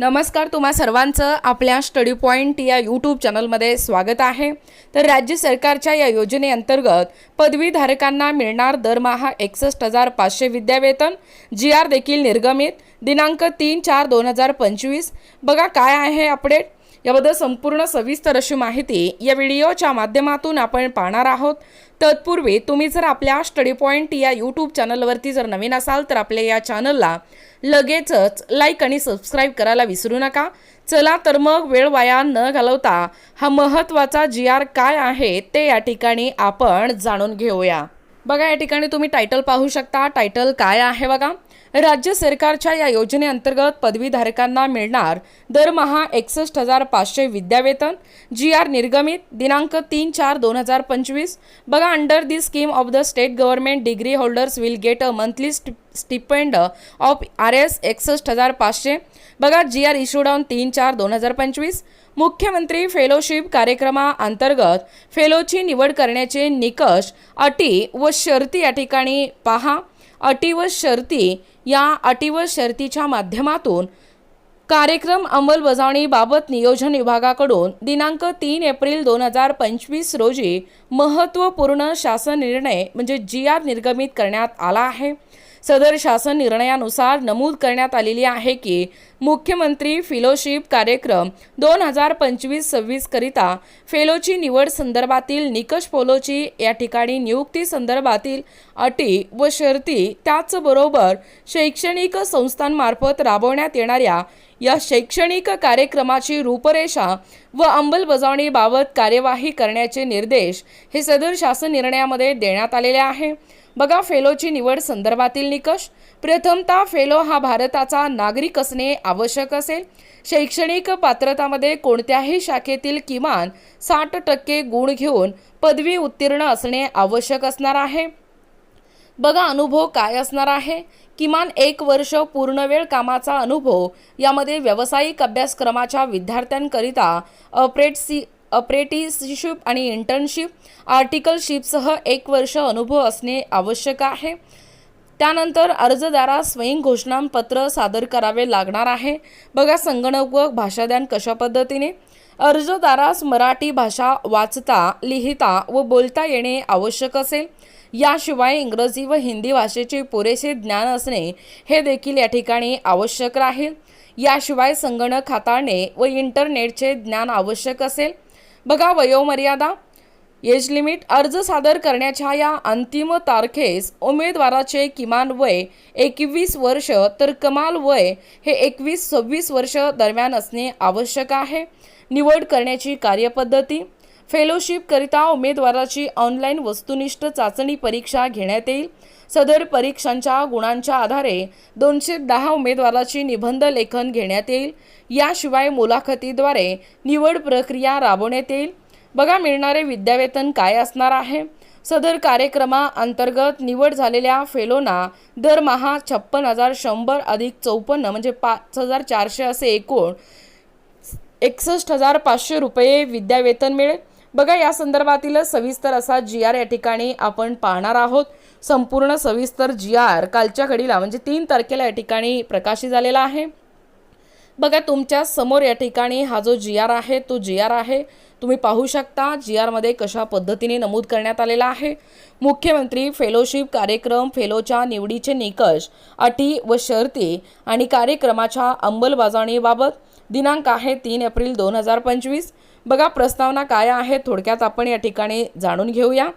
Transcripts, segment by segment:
नमस्कार तुम्हा सर्वांचं आपल्या स्टडी पॉईंट या यूट्यूब चॅनलमध्ये स्वागत आहे. तर राज्य सरकारच्या या योजनेअंतर्गत पदवीधारकांना मिळणार दरमहा एकसष्ट हजार पाचशे विद्यावेतन जी आर देखील निर्गमित दिनांक तीन चार दोन हजार पंचवीस. बघा काय आहे अपडेट? याबद्दल संपूर्ण सविस्तर अशी माहिती या व्हिडिओच्या माध्यमातून आपण पाहणार आहोत. तत्पूर्वी तुम्ही जर आपल्या स्टडी पॉईंट या यूट्यूब चॅनलवरती जर नवीन असाल तर आपल्या या चॅनलला लगेचच लाईक आणि सबस्क्राईब करायला विसरू नका. चला तर मग वेळ वाया न घालवता हा महत्त्वाचा जी आर काय आहे ते या ठिकाणी आपण जाणून घेऊया. बघा या ठिकाणी तुम्ही टायटल पाहू शकता. टायटल काय आहे बघा? राज्य सरकारच्या या योजनेअंतर्गत पदवीधारकांना मिळणार दरमहा एकसष्ट हजार पाचशे विद्यावेतन जी आर निर्गमित दिनांक तीन चार दोन हजार पंचवीस. बघा under the scheme of the state government degree holders will get a monthly stipend of R S एकसष्ट हजार पाचशे. बघा जी आर इश्यू डाऊन तीन चार दोन हजार पंचवीस. मुख्यमंत्री फेलोशिप कार्यक्रमाअंतर्गत फेलोची निवड करण्याचे निकष अटी व शर्ती या ठिकाणी पहा. अटी व शर्ती या अटी व शर्तीच्या माध्यमातून कार्यक्रम अंमलबजावणीबाबत नियोजन विभागाकडून दिनांक तीन एप्रिल दोन हजार पंचवीस रोजी महत्त्वपूर्ण शासन निर्णय म्हणजे जी आर निर्गमित करण्यात आला आहे. सदर शासन निर्णयानुसार नमूद करण्यात आलेली आहे की मुख्यमंत्री फेलोशिप कार्यक्रम दोन हजार पंचवीस सव्वीस करिता फेलोची निवड संदर्भातील निकष पोलोची या ठिकाणी नियुक्ती संदर्भातील अटी व शर्ती त्याचबरोबर शैक्षणिक संस्थांमार्फत राबवण्यात येणाऱ्या या शैक्षणिक कार्यक्रमाची रूपरेषा व अंमलबजावणीबाबत कार्यवाही करण्याचे निर्देश हे सदर शासन निर्णयामध्ये देण्यात आलेले आहे. बघा फेलोची निवड संदर्भातील निकष. प्रथमतः फेलो हा भारताचा नागरिक असणे आवश्यक असेल. शैक्षणिक पात्रतामध्ये कोणत्याही शाखेतील किमान साठ टक्के गुण घेऊन पदवी उत्तीर्ण असणे आवश्यक असणार आहे. बघा अनुभव काय असणार आहे? किमान एक वर्ष पूर्णवेळ कामाचा अनुभव यामध्ये व्यावसायिक अभ्यासक्रमाच्या विद्यार्थ्यांकरिता अप्रेटसी अप्रेटिसशिप आणि इंटर्नशिप आर्टिकलशिपसह एक वर्ष अनुभव असणे आवश्यक आहे. त्यानंतर अर्जदारास स्वयं घोषणापत्र सादर करावे लागणार आहे. बघा संगणक व भाषादान कशा पद्धतीने? अर्जदारास मराठी भाषा वाचता लिहिता व बोलता येणे आवश्यक असेल. याशिवाय इंग्रजी व हिंदी भाषेचे पुरेसे ज्ञान असणे हे देखील या ठिकाणी आवश्यक राहील. याशिवाय संगणक हाताळणे व इंटरनेटचे ज्ञान आवश्यक असेल. बघा वयोमर्यादा एज लिमिट अर्ज सादर करण्याच्या या अंतिम तारखेस उमेदवाराचे किमान वय एकवीस वर्ष तर कमाल वय हे एकवीस सव्वीस वर्ष दरम्यान असणे आवश्यक आहे. निवड करण्याची कार्यपद्धती फेलोशिपकरिता उमेदवाराची ऑनलाईन वस्तुनिष्ठ चाचणी परीक्षा घेण्यात येईल. सदर परीक्षांच्या गुणांच्या आधारे दोनशे दहा उमेदवाराची निबंध लेखन घेण्यात येईल. याशिवाय मुलाखतीद्वारे निवड प्रक्रिया राबवण्यात येईल. बघा मिळणारे विद्यावेतन काय असणार आहे? सदर कार्यक्रमाअंतर्गत निवड झालेल्या फेलोना दरमहा छप्पन हजार शंभर अधिक चौपन्न म्हणजे पाच हजार चारशे असे एकूण एकसष्ट हजार पाचशे रुपये विद्यावेतन मिळेल. बघा या संदर्भातील सविस्तर असा जी आर या ठिकाणी आपण पाहणार आहोत. संपूर्ण सविस्तर जी आर कालच्या घडीला म्हणजे तीन तारखेला या ठिकाणी प्रकाशित झालेला आहे. बघा तुमच्यासमोर या ठिकाणी हा जो जी आर आहे तो जी आर आहे. तुम्ही पाहू शकता जी आरमध्ये कशा पद्धतीने नमूद करण्यात आलेला आहे. मुख्यमंत्री फेलोशिप कार्यक्रम फेलोच्या निवडीचे निकष अटी व शर्ती आणि कार्यक्रमाच्या अंमलबजावणीबाबत दिनांक आहे तीन एप्रिल दोन हजार पंचवीस. बघा प्रस्तावना काय आहे थोडक्यात आपण या ठिकाणी जाणून घेऊया.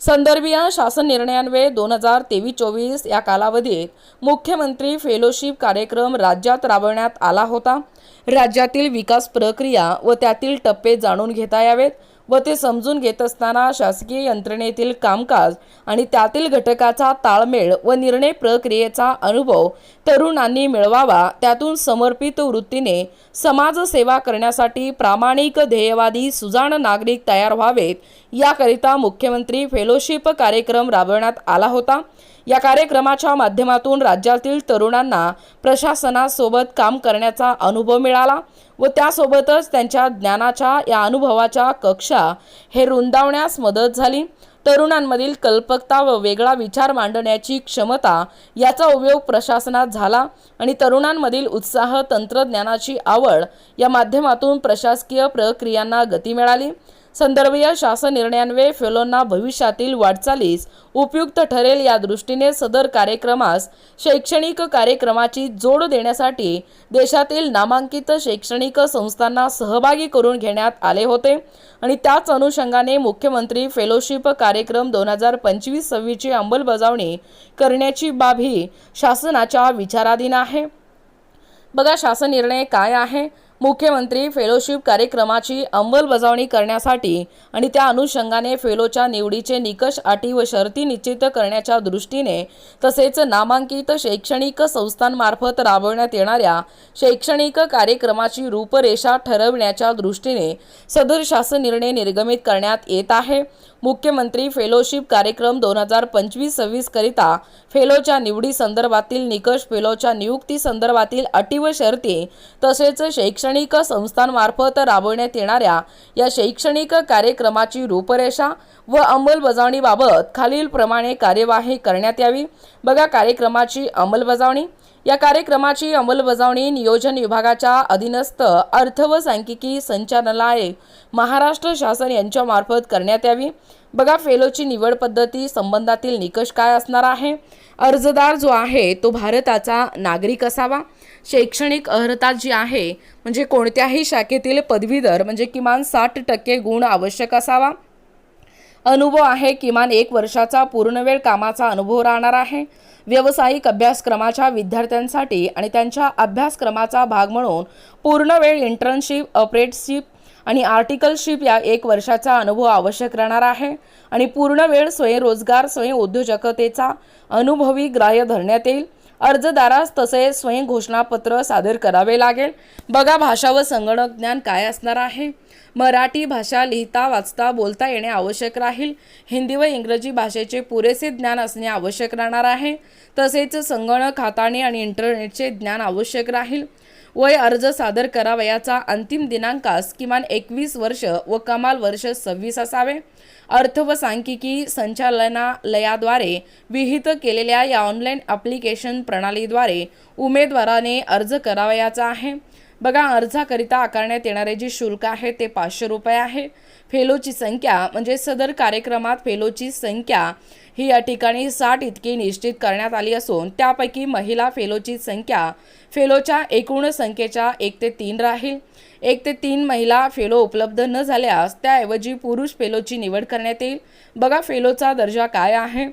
संदर्भीय शासन निर्णयान्वये दोन हजार तेवीस चोवीस या कालावधीत मुख्यमंत्री फेलोशिप कार्यक्रम राज्यात राबवण्यात आला होता. राज्यातील विकास प्रक्रिया व त्यातील टप्पे जाणून घेता यावेत. व ते समजून घेत असताना शासकीय यंत्रणेतील कामकाज आणि त्यातील घटकाचा ताळमेळ व निर्णय प्रक्रियेचा अनुभव तरुणांनी मिळवावा त्यातून समर्पित वृत्तीने समाजसेवा करण्यासाठी प्रामाणिक ध्येयवादी सुजाण नागरिक तयार व्हावेत. याकरिता मुख्यमंत्री फेलोशिप कार्यक्रम राबवण्यात आला होता. या कार्यक्रमाच्या माध्यमातून राज्यातील तरुणांना प्रशासनासोबत काम करण्याचा अनुभव मिळाला व त्यासोबतच त्यांच्या ज्ञानाच्या या अनुभवाच्या कक्षा हे रुंदावण्यास मदत झाली. तरुणांमधील कल्पकता व वेगळा विचार मांडण्याची क्षमता याचा उपयोग प्रशासनात झाला आणि तरुणांमधील उत्साह तंत्रज्ञानाची आवड या माध्यमातून प्रशासकीय प्रक्रियांना गती मिळाली. संदर्भीय शासन निर्णयान्वये फेलोंना भविष्यातील वाटचालीस उपयुक्त ठरेल या दृष्टीने सदर कार्यक्रमास शैक्षणिक कार्यक्रमाची जोड देण्यासाठी देशातील नामांकित शैक्षणिक संस्थांना सहभागी करून घेण्यात आले होते. आणि त्याच अनुषंगाने मुख्यमंत्री फेलोशिप कार्यक्रम दोन हजार पंचवीस सव्वीसची अंमलबजावणी करण्याची बाब ही शासनाच्या विचाराधीन आहे. बघा शासन निर्णय काय आहे? मुख्यमंत्री फेलोशिप कार्यक्रमाची अंमलबजावणी करण्यासाठी आणि त्या अनुषंगाने फेलोच्या निवडीचे निकष अटी व शर्ती निश्चित करण्याच्या दृष्टीने तसेच नामांकित शैक्षणिक संस्थांमार्फत राबवण्यात येणाऱ्या शैक्षणिक कार्यक्रमाची रूपरेषा ठरविण्याच्या दृष्टीने सदर शासन निर्णय निर्गमित करण्यात येत आहे. मुख्यमंत्री फेलोशिप कार्यक्रम दोन हजार पंचवीस सव्वीस करिता फेलोच्या निवडी संदर्भातील निकष फेलोच्या नियुक्ती संदर्भातील अटी व शर्ती तसेच शैक्षणिक संस्थांमार्फत राबवण्यात येणाऱ्या या शैक्षणिक कार्यक्रमाची रूपरेषा व अंमलबजावणीबाबत खालीलप्रमाणे कार्यवाही करण्यात यावी. बघा कार्यक्रमाची अंमलबजावणी. या कार्यक्रमाची अंमलबजावणी नियोजन विभागाच्या अधीनस्थ अर्थ व सांख्यिकी संचालनालय महाराष्ट्र शासन यांच्यामार्फत करण्यात यावी. बघा फेलोची निवड पद्धती संबंधातील निकष काय असणार आहे? अर्जदार जो आहे तो भारताचा नागरिक असावा. शैक्षणिक अर्हता जी आहे म्हणजे कोणत्याही शाखेतील पदवीधर म्हणजे किमान साठ टक्के गुण आवश्यक असावा. अनुभव आहे किमान एक वर्षाचा पूर्णवेळ कामाचा अनुभव राहणार आहे. व्यावसायिक अभ्यासक्रमाच्या विद्यार्थ्यांसाठी आणि त्यांच्या अभ्यासक्रमाचा भाग म्हणून पूर्णवेळ इंटर्नशिप अप्रेटशिप आणि आर्टिकलशिप या एक वर्षाचा अनुभव आवश्यक राहणार आहे. आणि पूर्ण वेळ स्वयंरोजगार स्वयंउद्योजकतेचा अनुभवी ग्राह्य धरण्यात येईल. अर्जदारास तसे स्वयं घोषणापत्र सादर करावे लागेल. बघा भाषा व संगणक ज्ञान काय असणार आहे. मराठी भाषा लिहिता वाचता बोलता येणे आवश्यक राहील. हिंदी व इंग्रजी भाषेचे पुरेसे ज्ञान असणे आवश्यक राहणार आहे. तसेच संगणक हाताने आणि इंटरनेटचे ज्ञान आवश्यक राहील. वय अर्ज सादर करावयाचा अंतिम दिनांकास किमान एकवीस वर्ष व कमाल वर्ष सव्वीस असावे. अर्थ व सांख्यिकी संचालनालयाद्वारे विहित केलेल्या या ऑनलाईन ॲप्लिकेशन प्रणालीद्वारे उमेदवाराने अर्ज करावयाचा आहे. बघा अर्जाकरिता आकारण्यात येणारे जे शुल्क आहे ते पाचशे रुपये आहे. फेलोची संख्या म्हणजे सदर कार्यक्रमात फेलोची संख्या ही या ठिकाणी साठ इतकी निश्चित करण्यात आली असून त्यापैकी महिला फेलोची संख्या फेलोच्या एकूण संख्येच्या एक ते तीन राहील. एक ते तीन महिला फेलो उपलब्ध न झाल्यास त्याऐवजी पुरुष फेलोची निवड करण्यात येईल. बघा फेलोचा दर्जा काय आहे?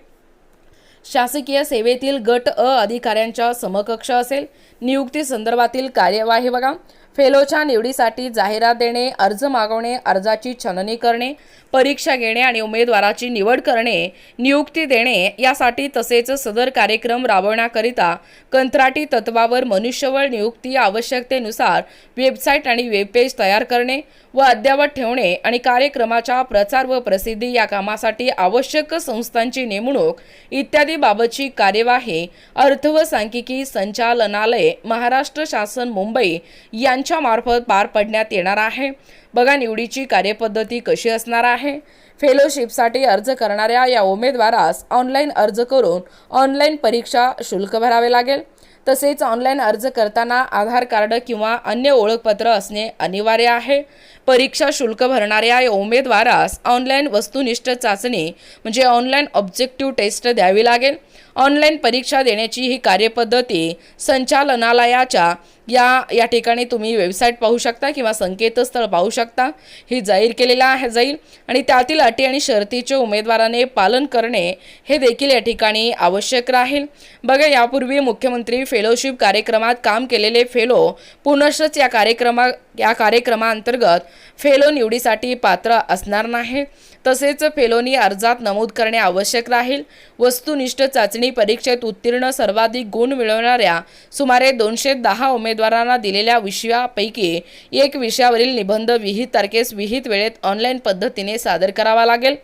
शासकीय सेवेतील गट अ अधिकाऱ्यांच्या समकक्ष असेल. नियुक्ती संदर्भातील कार्यवाही बघा. फेलोच्या निवडीसाठी जाहिरात देणे अर्ज मागवणे अर्जाची छाननी करणे परीक्षा घेणे आणि उमेदवाराची निवड करणे नियुक्ती देणे यासाठी तसेच सदर कार्यक्रम राबवण्याकरिता कंत्राटी तत्वावर मनुष्यबळ नियुक्ती आवश्यकतेनुसार वेबसाईट आणि वेबपेज तयार करणे व अद्ययावत ठेवणे आणि कार्यक्रमाच्या प्रचार व प्रसिद्धी या कामासाठी आवश्यक संस्थांची नेमणूक इत्यादी बाबतची कार्यवाही अर्थ व सांख्यिकी संचालनालय महाराष्ट्र शासन मुंबई यांच्यामार्फत पार पडण्यात येणार आहे. बघा निवडीची कार्यपद्धती कशी असणार आहे. फेलोशिपसाठी अर्ज करणाऱ्या या उमेदवारास ऑनलाईन अर्ज करून ऑनलाईन परीक्षा शुल्क भरावे लागेल. तसेच ऑनलाईन अर्ज करताना आधार कार्ड किंवा अन्य ओळखपत्र असणे अनिवार्य आहे. परीक्षा शुल्क भरणाऱ्या या उमेदवारास ऑनलाईन वस्तुनिष्ठ चाचणी म्हणजे ऑनलाईन ऑब्जेक्टिव्ह टेस्ट द्यावी लागेल. ऑनलाईन परीक्षा देण्याची ही कार्यपद्धती संचालनालयाच्या या या ठिकाणी तुम्ही वेबसाईट पाहू शकता किंवा संकेतस्थळ पाहू शकता. ही जाहीर केलेलं आहे जाईल. आणि त्यातील अटी आणि शर्तीचे उमेदवाराने पालन करणे हे देखील या ठिकाणी आवश्यक राहील. बघा यापूर्वी मुख्यमंत्री फेलोशिप कार्यक्रमात काम केलेले फेलो पुनश्च या कार्यक्रमा या कार्यक्रमाअंतर्गत फेलो निवडीसाठी पात्र असणार नाही. तसेच फेलोनी अर्जात नमूद करणे आवश्यक राहील. वस्तुनिष्ठ चाचणी परीक्षेत उत्तीर्ण सर्वाधिक गुण मिळवणाऱ्या सुमारे दोनशे दहा उमेदवारांना दिलेल्या विषयापैकी एक विषयावरील निबंध विहित तारखेस विहित वेळेत ऑनलाईन पद्धतीने सादर करावा लागेल.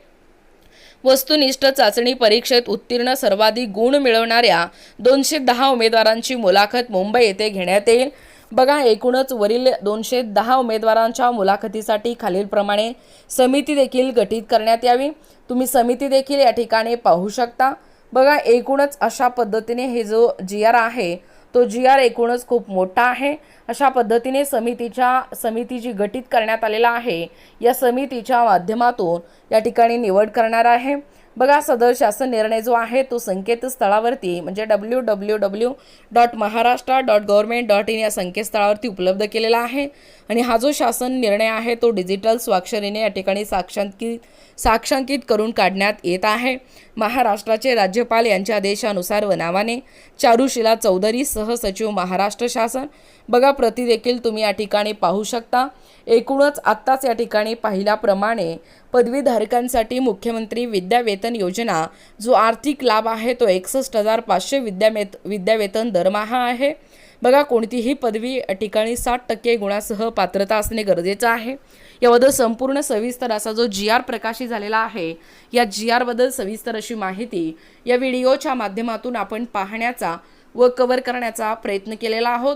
वस्तुनिष्ठ चाचणी परीक्षेत उत्तीर्ण सर्वाधिक गुण मिळवणाऱ्या दोनशे दहा उमेदवारांची मुलाखत मुंबई येथे घेण्यात येईल. बघा एकूणच वरील दोनशे दहा उमेदवारांच्या मुलाखतीसाठी खालीलप्रमाणे समिती देखील गठीत करण्यात यावी. तुम्ही समिती देखील या ठिकाणी पाहू शकता. बघा एकूणच अशा पद्धतीने हे जो जी आर आहे तो जी आर एकूणच खूप मोठा आहे. अशा पद्धतीने समितीच्या समिती जी गठीत करण्यात आलेला आहे या समितीच्या माध्यमातून या ठिकाणी निवड करणार आहे. बघा सदर शासन निर्णय जो आहे तो संकेतस्थळावरती म्हणजे W W W dot Maharashtra dot government dot in या संकेतस्थळावरती उपलब्ध केलेला आहे. आणि हा जो शासन निर्णय आहे तो डिजिटल स्वाक्षरीने या ठिकाणी साक्षांकित साक्षांकित करून काढण्यात येत आहे. महाराष्ट्राचे राज्यपाल यांच्या आदेशानुसार व नावाने चारुशिला चौधरी सहसचिव महाराष्ट्र शासन बघा प्रति देखील तुम्ही या ठिकाणी पाहू शकता. एकूणच आत्ताच या ठिकाणी पाहिल्याप्रमाणे पदवीधारकांसाठी मुख्यमंत्री विद्यावेतन योजना जो आर्थिक लाभ आहे तो एकसष्ट हजार पाचशे विद्यावेत विद्यावेतन दरमहा आहे. बघा कोणतीही पदवी ठिकाणी साठ टक्के गुणासह पात्रता असणे गरजेचं आहे. याबद्दल संपूर्ण सविस्तर असा जो जी आर प्रकाशित झालेला आहे या जी आरबद्दल सविस्तर अशी माहिती या व्हिडिओच्या माध्यमातून आपण पाहण्याचा व कव्हर करण्याचा प्रयत्न केलेला आहोत.